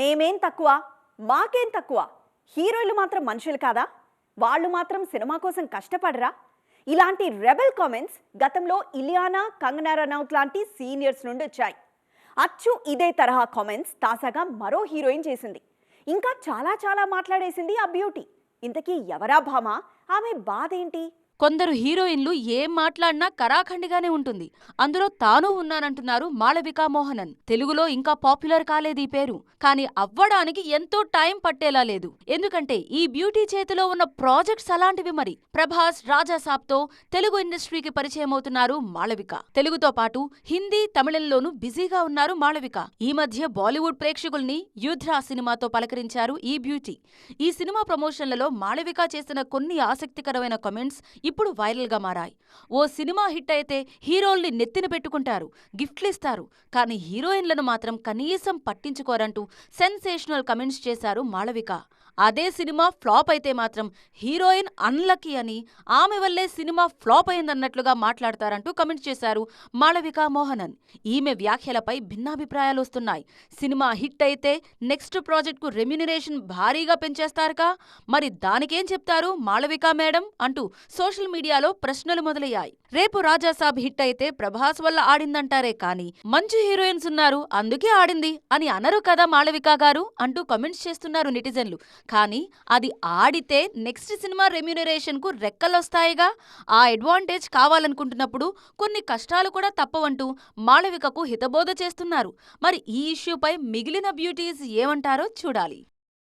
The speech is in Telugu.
మేమేం తక్కువ? మాకేం తక్కువ? హీరోయిన్లు మాత్రం మనుషులు కాదా? వాళ్ళు మాత్రం సినిమా కోసం కష్టపడరా? ఇలాంటి రెబెల్ కామెంట్స్ గతంలో ఇలియానా కంగనా రనౌత్ లాంటి సీనియర్స్ నుండి వచ్చాయి. అచ్చు ఇదే తరహా కామెంట్స్ తాజాగా మరో హీరోయిన్ చేసింది. ఇంకా చాలా చాలా మాట్లాడేసింది ఆ బ్యూటీ. ఇంతకీ ఎవరా భామ? ఆమె బాధ ఏంటి? కొందరు హీరోయిన్లు ఏం మాట్లాడినా కరాఖండిగానే ఉంటుంది. అందులో తాను ఉన్నానంటున్నారు మాళవికా మోహనన్. తెలుగులో ఇంకా పాపులర్ కాలేదు ఈ పేరు. కానీ అవ్వడానికి ఎంతో టైం పట్టేలా లేదు. ఎందుకంటే ఈ బ్యూటీ చేతిలో ఉన్న ప్రాజెక్ట్స్ అలాంటివి మరి. ప్రభాస్ రాజాసాబ్తో తెలుగు ఇండస్ట్రీకి పరిచయం అవుతున్నారు మాళవిక. తెలుగుతో పాటు హిందీ తమిళంలోనూ బిజీగా ఉన్నారు మాళవిక. ఈ మధ్య బాలీవుడ్ ప్రేక్షకుల్ని యుధ్రా సినిమాతో పలకరించారు ఈ బ్యూటీ. ఈ సినిమా ప్రమోషన్లలో మాళవిక చేసిన కొన్ని ఆసక్తికరమైన కమెంట్స్ ఇప్పుడు వైరల్గా మారాయి. ఓ సినిమా హిట్ అయితే హీరోల్ని నెత్తిన పెట్టుకుంటారు గిఫ్ట్లిస్తారు. కానీ హీరోయిన్లను మాత్రం కనీసం పట్టించుకోరంటూ సెన్సేషనల్ కమెంట్స్ చేశారు మాళవిక. అదే సినిమా ఫ్లాప్ అయితే మాత్రం హీరోయిన్ అన్లక్కీ అని ఆమె వల్లే సినిమా ఫ్లాప్ అయిందన్నట్లుగా మాట్లాడతారంటూ కమెంట్ చేశారు మాళవిక మోహనన్. ఈమె వ్యాఖ్యలపై భిన్నాభిప్రాయాలు వస్తున్నాయి. సినిమా హిట్ అయితే నెక్స్ట్ ప్రాజెక్ట్కు రెమ్యునరేషన్ భారీగా పెంచేస్తారుగా? మరి దానికేం చెప్తారు మాళవిక మేడం? అంటూ సోషల్ మీడియాలో ప్రశ్నలు మొదలయ్యాయి. రేపు రాజాసాబ్ హిట్ అయితే ప్రభాస్ వల్ల ఆడిందంటారే కానీ మంచి హీరోయిన్స్ ఉన్నారు అందుకే ఆడింది అని అనరు కదా మాళవిక గారు? అంటూ కమెంట్స్ చేస్తున్నారు నెటిజన్లు. కానీ అది ఆడితే నెక్స్ట్ సినిమా రెమ్యునరేషన్కు రెక్కలొస్తాయిగా. ఆ అడ్వాంటేజ్ కావాలనుకుంటున్నప్పుడు కొన్ని కష్టాలు కూడా తప్పవంటూ మాళవికకు హితబోధ చేస్తున్నారు. మరి ఈ ఇష్యూపై మిగిలిన బ్యూటీస్ ఏమంటారో చూడాలి.